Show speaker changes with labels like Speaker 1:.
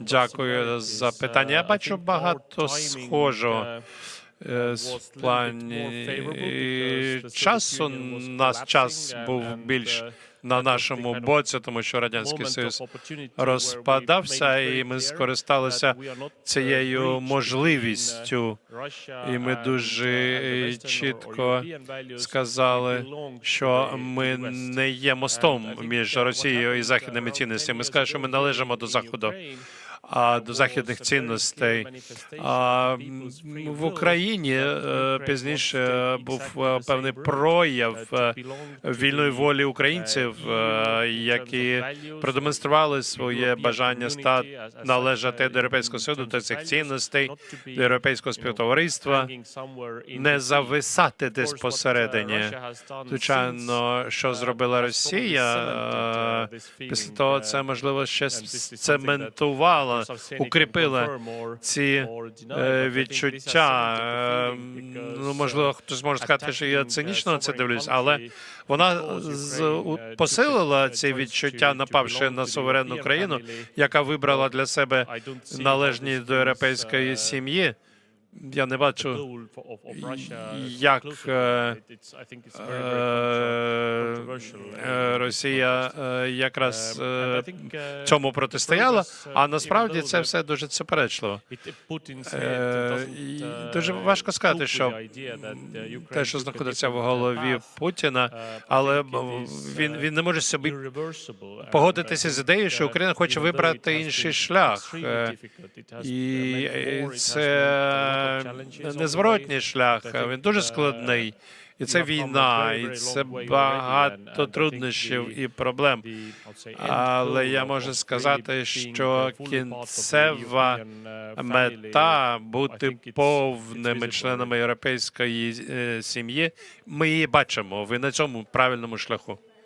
Speaker 1: Дякую за питання. Я бачу багато схожого е, з плані часу. Нас час був більш на нашому боці, тому що радянський союз розпадався, і ми скористалися цією можливістю. І ми дуже чітко сказали, що ми не є мостом між Росією і західними цінностями. Ми сказали, що ми належимо до заходу, до західних цінностей. В Україні е, пізніше був е, певний прояв е, вільної волі українців, які продемонстрували своє бажання стати належати до Європейського Союзу, до цих цінностей, до європейського співтовариства, не зависати десь посередині. Звичайно, що зробила Росія після того, це можливо ще цементувало, укріпило ці е, відчуття. Е, Ну можливо, хтось може сказати, що я цинічно на це дивлюсь, але вона з посилила ці відчуття, напавши на суверенну країну, яка вибрала для себе належність до європейської сім'ї. Я не бачу, як е, е, Росія е, якраз е, цьому протистояла, а насправді це все дуже суперечливо. Дуже важко сказати, що те, що знаходиться в голові Путіна, але він, він не може собі погодитися з ідеєю, що Україна хоче вибрати інший шлях. І це незворотній шлях. Він дуже складний. І це війна, і це багато труднощів і проблем. Але я можу сказати, що кінцева мета бути повними членами європейської е, сім'ї. Ми її бачимо. Ви на цьому правильному шляху.